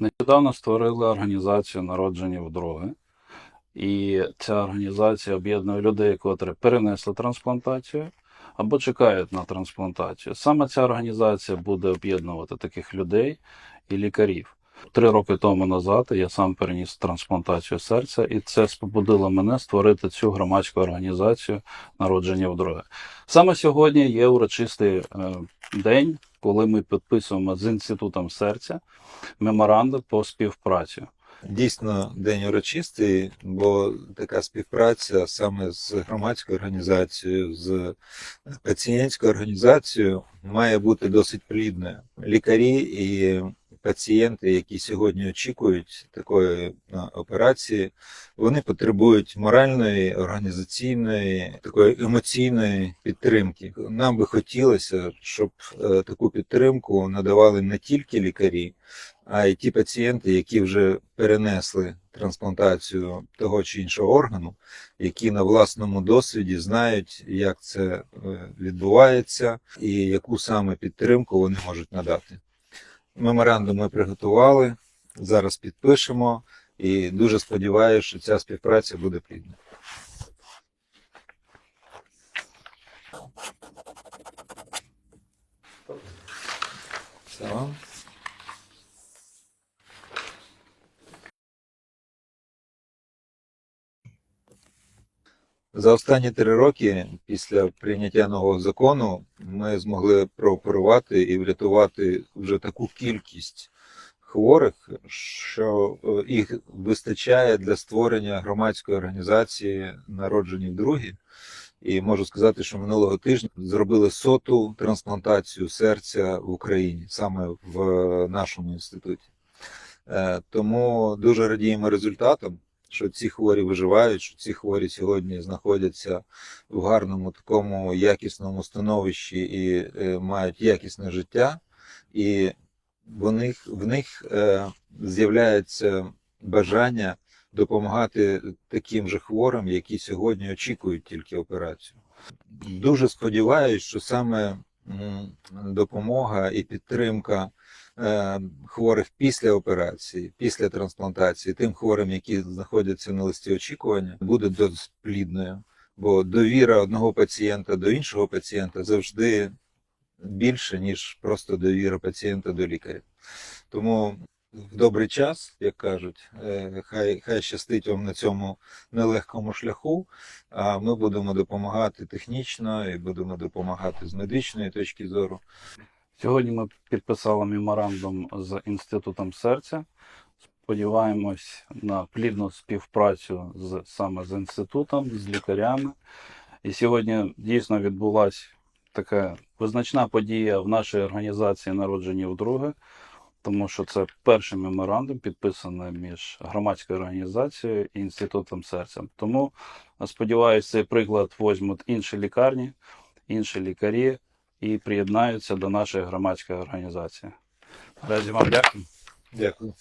Нещодавно створили організацію народження вдруге. І ця організація об'єднує людей, котрі перенесли трансплантацію або чекають на трансплантацію. Саме ця організація буде об'єднувати таких людей і лікарів. Три роки тому назад я сам переніс трансплантацію серця, і це спобудило мене створити цю громадську організацію народження вдруге. Саме сьогодні є урочистий е, день, коли ми підписуємо з інститутом серця меморандум по співпраці. Дійсно, день урочистий, бо така співпраця саме з громадською організацією, з пацієнтською організацією має бути досить плідною. Лікарі і пацієнти, які сьогодні очікують такої а, операції, вони потребують моральної, організаційної, такої емоційної підтримки. Нам би хотілося, щоб е, таку підтримку надавали не тільки лікарі, а й ті пацієнти, які вже перенесли трансплантацію того чи іншого органу, які на власному досвіді знають, як це е, відбувається і яку саме підтримку вони можуть надати. Меморандум ми приготували, зараз підпишемо і дуже сподіваюся, що ця співпраця буде плідна. Все. За останні три роки після прийняття нового закону ми змогли прооперувати і врятувати вже таку кількість хворих, що е, їх вистачає для створення громадської організації народжені вдругі. І можу сказати, що минулого тижня зробили соту трансплантацію серця в Україні саме в нашому інституті. Е, Тому дуже радіємо результатам що ці хворі виживають, що ці хворі сьогодні знаходяться в гарному такому якісному становищі і е, мають якісне життя, і в них, в них е, з'являється бажання допомагати таким же хворим, які сьогодні очікують тільки операцію. Дуже сподіваюся, що саме допомога і підтримка е, хворих після операції, після трансплантації, тим хворим, які знаходяться на листі очікування, буде досплідною. Бо довіра одного пацієнта до іншого пацієнта завжди більше, ніж просто довіра пацієнта до лікаря. Тому в добрий час, як кажуть, е, хай, хай щастить вам на цьому нелегкому шляху. А ми будемо допомагати технічно і будемо допомагати з медичної точки зору. Сьогодні ми підписали меморандум з інститутом серця. Сподіваємось на плідну співпрацю з саме з інститутом, з лікарями. І сьогодні дійсно відбулася така визначна подія в нашій організації народжені вдруге, тому що це перший меморандум, підписаний між громадською організацією і інститутом серця. Тому сподіваюся, цей приклад візьмуть інші лікарні, інші лікарі і приєднаються до нашої громадської організації. Наразі вам дякую. Дякую.